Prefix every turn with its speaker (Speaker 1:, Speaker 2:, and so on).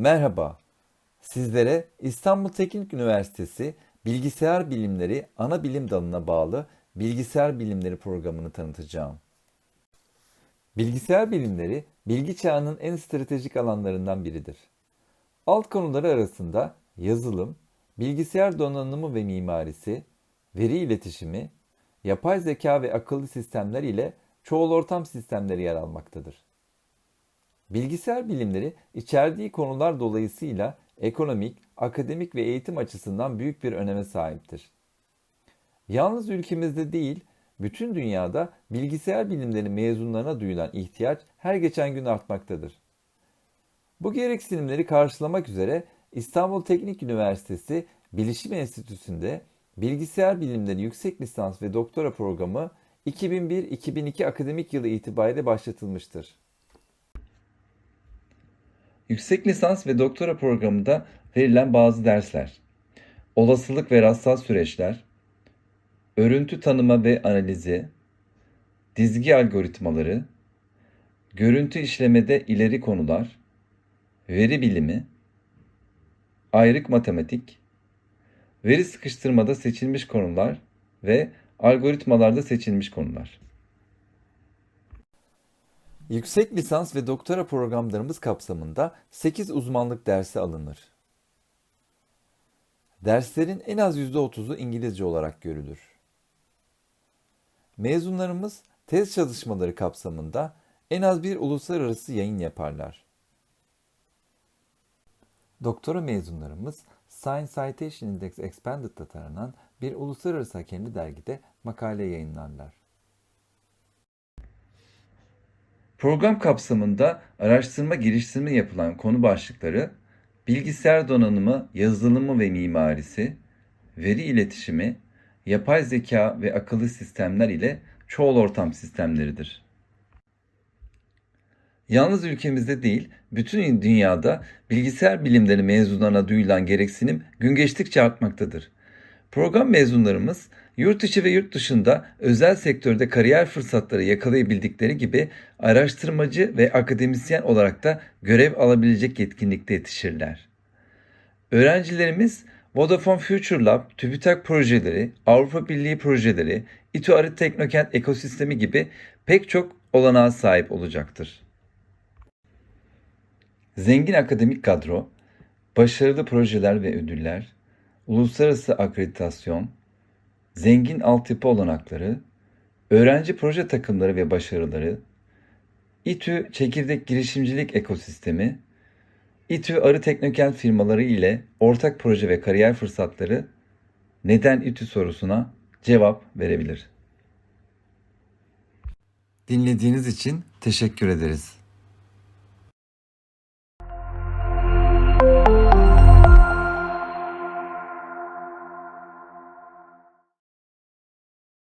Speaker 1: Merhaba. Sizlere İstanbul Teknik Üniversitesi Bilgisayar Bilimleri ana bilim dalına bağlı Bilgisayar Bilimleri programını tanıtacağım. Bilgisayar bilimleri bilgi çağının en stratejik alanlarından biridir. Alt konuları arasında yazılım, bilgisayar donanımı ve mimarisi, veri iletişimi, yapay zeka ve akıllı sistemler ile çoğul ortam sistemleri yer almaktadır. Bilgisayar bilimleri içerdiği konular dolayısıyla ekonomik, akademik ve eğitim açısından büyük bir öneme sahiptir. Yalnız ülkemizde değil, bütün dünyada bilgisayar bilimleri mezunlarına duyulan ihtiyaç her geçen gün artmaktadır. Bu gereksinimleri karşılamak üzere İstanbul Teknik Üniversitesi Bilişim Enstitüsü'nde Bilgisayar Bilimleri Yüksek Lisans ve Doktora programı 2001-2002 akademik yılı itibariyle başlatılmıştır. Yüksek lisans ve doktora programında verilen bazı dersler. Olasılık ve rastsal süreçler, örüntü tanıma ve analizi, dizgi algoritmaları, görüntü işlemede ileri konular, veri bilimi, ayrık matematik, veri sıkıştırmada seçilmiş konular ve algoritmalarda seçilmiş konular. Yüksek lisans ve doktora programlarımız kapsamında 8 uzmanlık dersi alınır. Derslerin en az %30'u İngilizce olarak görülür. Mezunlarımız tez çalışmaları kapsamında en az bir uluslararası yayın yaparlar. Doktora mezunlarımız Science Citation Index Expanded'da taranan bir uluslararası hakemli dergide makale yayınlarlar. Program kapsamında araştırma geliştirme yapılan konu başlıkları bilgisayar donanımı, yazılımı ve mimarisi, veri iletişimi, yapay zeka ve akıllı sistemler ile çoğul ortam sistemleridir. Yalnız ülkemizde değil, bütün dünyada bilgisayar bilimleri mezunlarına duyulan gereksinim gün geçtikçe artmaktadır. Program mezunlarımız yurt içi ve yurt dışında özel sektörde kariyer fırsatları yakalayabildikleri gibi araştırmacı ve akademisyen olarak da görev alabilecek yetkinlikte yetişirler. Öğrencilerimiz Vodafone Future Lab, TÜBİTAK projeleri, Avrupa Birliği projeleri, İTÜ Arı Teknokent ekosistemi gibi pek çok olanağa sahip olacaktır. Zengin akademik kadro, başarılı projeler ve ödüller, uluslararası akreditasyon, zengin altyapı olanakları, öğrenci proje takımları ve başarıları, İTÜ çekirdek girişimcilik ekosistemi, İTÜ Arı Teknokent firmaları ile ortak proje ve kariyer fırsatları neden İTÜ sorusuna cevap verebilir. Dinlediğiniz için teşekkür ederiz.